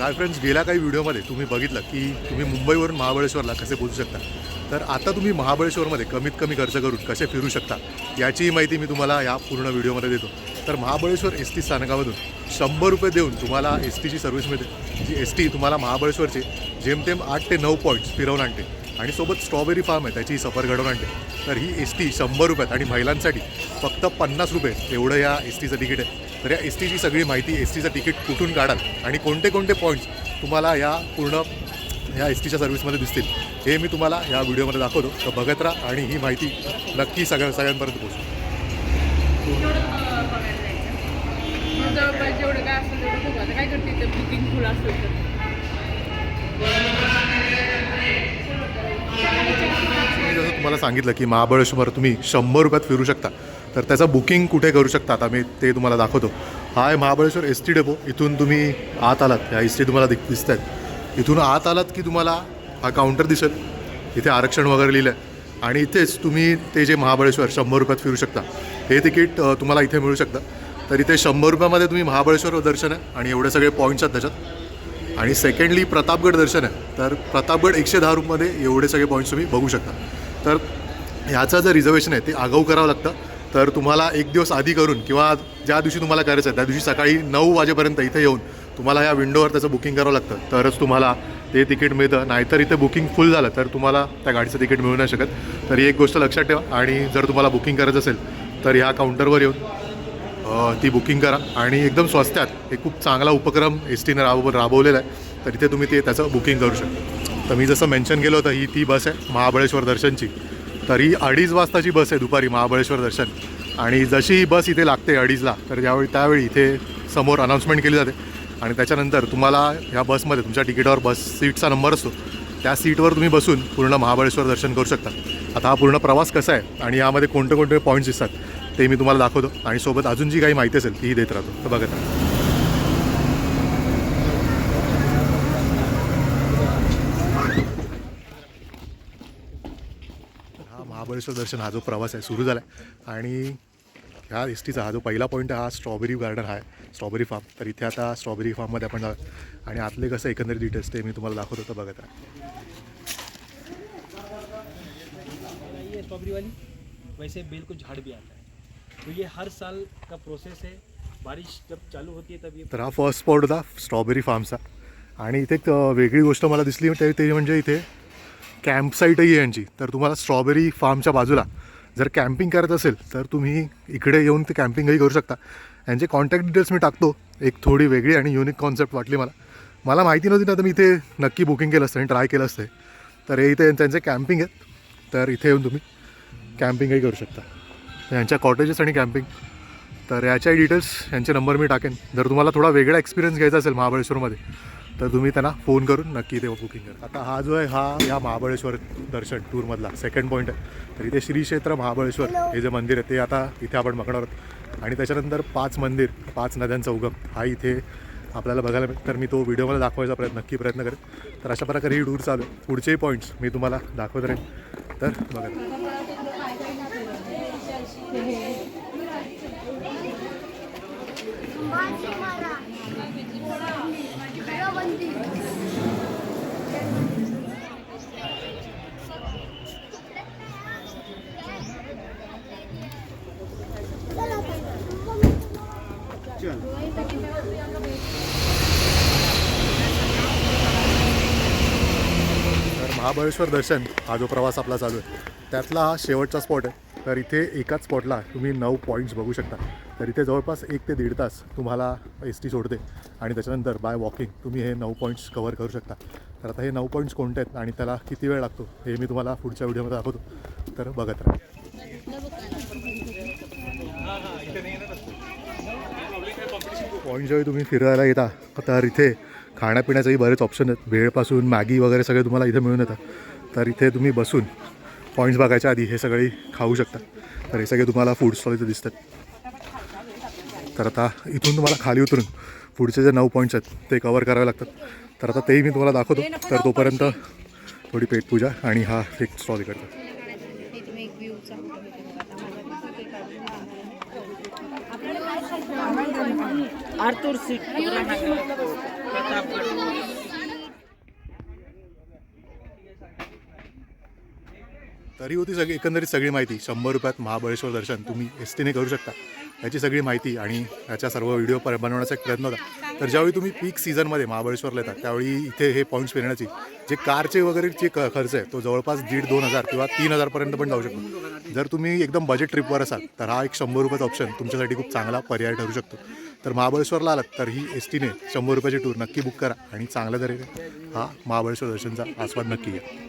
तर hi friends गेल्या काही व्हिडिओमध्ये तुम्ही बघितलं की तुम्ही मुंबईवरून महाबळेश्वरला कसे पोहोचू शकता? तर आता तुम्ही महाबळेश्वरमध्ये कमीत कमी खर्च करून कसे फिरू शकता याचीही माहिती मी तुम्हाला या पूर्ण व्हिडिओमध्ये देतो. तर महाबळेश्वर एस टी स्थानकामधून शंभर रुपये देऊन तुम्हाला एस टीची सर्व्हिस मिळते जी एस टी तुम्हाला महाबळेश्वरचे जेमतेम आठ ते नऊ पॉईंट्स फिरवून आणते आणि सोबत स्ट्रॉबेरी फार्म आहे त्याची सफर घडवून आणते. तर ही एस टी शंभर रुपयात आणि महिलांसाठी फक्त पन्नास रुपये एवढं या एस टीचं तिकीट आहे. तर या एस टीची सगळी माहिती एस टीचं तिकीट कुठून काढाल आणि कोणते कोणते पॉईंट्स तुम्हाला या पूर्ण ह्या एस टीच्या सर्व्हिसमध्ये दिसतील हे मी तुम्हाला या व्हिडिओमध्ये दाखवतो. तर बघत राहा आणि ही माहिती नक्की सगळ्या सगळ्यांपर्यंत पोहोचू जेवढं काय असेल तेवढं बघू आता काय करते ते बुकिंग फुल असेल तर मी जसं तुम्हाला सांगितलं की महाबळेश्वर तुम्ही शंभर रुपयात फिरू शकता. तर त्याचं बुकिंग कुठे करू शकता आता मी ते तुम्हाला दाखवतो. हा आहे महाबळेश्वर एस टी डेपो इथून तुम्ही आत आलात. ह्या एस टी तुम्हाला दिस दिसत आहेत इथून आत आलात की तुम्हाला हा काउंटर दिसेल. इथे आरक्षण वगैरे लिहिलं आहे आणि इथेच तुम्ही ते जे महाबळेश्वर शंभर रुपयात फिरू शकता. हे तिकीट तुम्हाला इथे मिळू शकतं. तर इथे शंभर रुपयामध्ये तुम्ही महाबळेश्वर दर्शन आहे आणि एवढे सगळे पॉईंट्स आहेत त्याच्यात. आणि सेकंडली प्रतापगड दर्शन आहे. तर प्रतापगड एकशे दहा रुपमध्ये एवढे सगळे पॉईंट्स तुम्ही बघू शकता. तर ह्याचं जे रिझर्वेशन आहे ते आगाऊ करावं लागतं. तर तुम्हाला एक दिवस आधी करून किंवा ज्या दिवशी तुम्हाला करायचं आहे त्या दिवशी सकाळी नऊ वाजेपर्यंत इथे येऊन तुम्हाला या विंडोवर त्याचं बुकिंग करावं लागतं. तरच तुम्हाला ते तिकीट मिळतं. नाहीतर इथे बुकिंग फुल झालं तर तुम्हाला त्या गाडीचं तिकीट मिळू नाही शकत. तर ही एक गोष्ट लक्षात ठेवा आणि जर तुम्हाला बुकिंग करायचं असेल तर ह्या काउंटरवर येऊन ती बुकिंग करा. आणि एकदम स्वस्त्यात हे खूप चांगला उपक्रम एस टीनं राब राबवलेला आहे. तर इथे तुम्ही ते त्याचं बुकिंग करू शकता. तर मी जसं मेन्शन केलं होतं ही ती बस आहे महाबळेश्वर दर्शनची. तर ही अडीच वाजताची बस आहे दुपारी महाबळेश्वर दर्शन. आणि जशी ही बस इथे लागते अडीचला तर ज्यावेळी त्यावेळी इथे समोर अनाऊन्समेंट केली जाते. आणि त्याच्यानंतर तुम्हाला ह्या बसमध्ये तुमच्या तिकिटावर बस सीटचा नंबर असतो. त्या सीटवर तुम्ही बसून पूर्ण महाबळेश्वर दर्शन करू शकता. आता हा पूर्ण प्रवास कसा आहे आणि यामध्ये कोणते कोणते पॉईंट्स दिसतात ते मी तुम्हाला दाखवतो. आणि सोबत अजून जी काही माहिती असेल तीही देत राहतो. तर बघत हा महाबळेश्वर दर्शन हा जो प्रवास आहे सुरू झाला आहे आणि ह्या एस टीचा हा जो पहिला पॉईंट आहे हा स्ट्रॉबेरी गार्डन हा आहे. स्ट्रॉबेरी फार्म तर इथे आता स्ट्रॉबेरी फार्ममध्ये आपण जाऊ आणि आतले कसं एकंदरीत डिटेल्स ते मी तुम्हाला दाखवतो तर बघत राहा. ये स्ट्रॉबेरी वाली. वैसे बेल को झाड़ भी आता है. तो ये हर साल का प्रोसेस है. बारिश जब चालू होती है तब ये तर हा फर्स्ट स्पॉट होता स्ट्रॉबेरी फार्मचा आणि इथे एक वेगळी गोष्ट मला दिसली ते म्हणजे इथे कॅम्प साईटही आहे यांची. तर तुम्हाला स्ट्रॉबेरी फार्मच्या बाजूला जर कॅम्पिंग करत असेल तर तुम्ही इकडे येऊन ते कॅम्पिंगही करू शकता. यांचे कॉन्टॅक्ट डिटेल्स मी टाकतो. एक थोडी वेगळी आणि युनिक कॉन्सेप्ट वाटली मला. मला माहिती नव्हती ना तर मी इथे नक्की बुकिंग केलं असतं आणि ट्राय केलं असतं. तर हे इथे त्यांचे कॅम्पिंग आहेत. तर इथे येऊन तुम्ही कॅम्पिंगही करू शकता. यांच्या कॉटेजेस आणि कॅम्पिंग. तर याच्याही डिटेल्स यांचे नंबर मी टाकेन. जर तुम्हाला थोडा वेगळा एक्सपिरियन्स घ्यायचा असेल महाबळेश्वरमध्ये तर तुम्ही त्यांना फोन करून नक्की इथे बुकिंग करा. आता हा जो आहे हा या महाबळेश्वर दर्शन टूरमधला सेकंड पॉईंट आहे. तर इथे श्री क्षेत्र महाबळेश्वर हे जे मंदिर आहे ते आता इथे आपण बघणार आहोत. आणि त्याच्यानंतर पाच मंदिर पाच नद्यांचा उगम हा इथे आपल्याला बघायला मिळेल. तर मी तो व्हिडिओमध्ये दाखवायचा प्रयत्न नक्की प्रयत्न करेन. तर अशा प्रकारे ही टूर चालू आहे. पुढचेही पॉईंट्स मी तुम्हाला दाखवत राहीन. तर बघा. महाबळेश्वर दर्शन हा जो प्रवास आपला चालू आहे त्यातला हा शेवटचा स्पॉट आहे. तर इथे एकाच स्पॉटला तुम्ही नऊ पॉईंट्स बघू शकता. तर इथे जवळपास एक ते दीड तास तुम्हाला एस टी सोडते. आणि त्याच्यानंतर बाय वॉकिंग तुम्ही हे नऊ पॉईंट्स कवर करू शकता. तर आता हे नऊ पॉईंट्स कोणते आहेत आणि त्याला किती वेळ लागतो हे मी तुम्हाला पुढच्या व्हिडिओमध्ये दाखवतो. तर बघत राहा. पॉईंट जेव्हा तुम्ही फिरायला येता तर इथे खाण्यापिण्याचेही बरेच ऑप्शन आहेत. भेळपासून मॅगी वगैरे सगळे तुम्हाला इथे मिळून येतात. तर इथे तुम्ही बसून पॉईंट्स बघायच्या आधी हे सगळे खाऊ शकता. तर हे सगळे तुम्हाला फूड स्टॉल इथे दिसतात. तर आता इथून तुम्हाला खाली उतरून पुढचे जे नऊ पॉईंट्स आहेत ते कवर करावे लागतात. तर आता तेही मी तुम्हाला दाखवतो. तर तोपर्यंत थोडी पेटपूजा आणि हा एक स्टॉल इकडचा. Arthur Seat. तरी होती सगळी एकंदरीत सगळी माहिती. शंभर रुपयात महाबळेश्वर दर्शन. तुम्ही एस टीने करू शकता. याची सगळी माहिती आणि याच्या सर्व व्हिडिओ पर बनवण्याचा एक प्रयत्न होता. तर ज्यावेळी तुम्ही पीक सीझनमध्ये महाबळेश्वरला येतात त्यावेळी इथे हे पॉईंट्स फिरण्याची जे कारचे वगैरे जे क खर्च आहे तो जवळपास दीड दोन हजार किंवा तीन हजारपर्यंत पण जाऊ शकतो. जर तुम्ही एकदम बजेट ट्रिपवर असाल तर हा एक शंभर रुपयाचा ऑप्शन तुमच्यासाठी खूप चांगला पर्याय ठरू शकतो. तर महाबळेश्वरला आलात तर ही एस टीने शंभर रुपयाची टूर नक्की बुक करा आणि चांगल्या तऱ्हेने हा महाबळेश्वर दर्शनचा आस्वाद नक्की घ्या.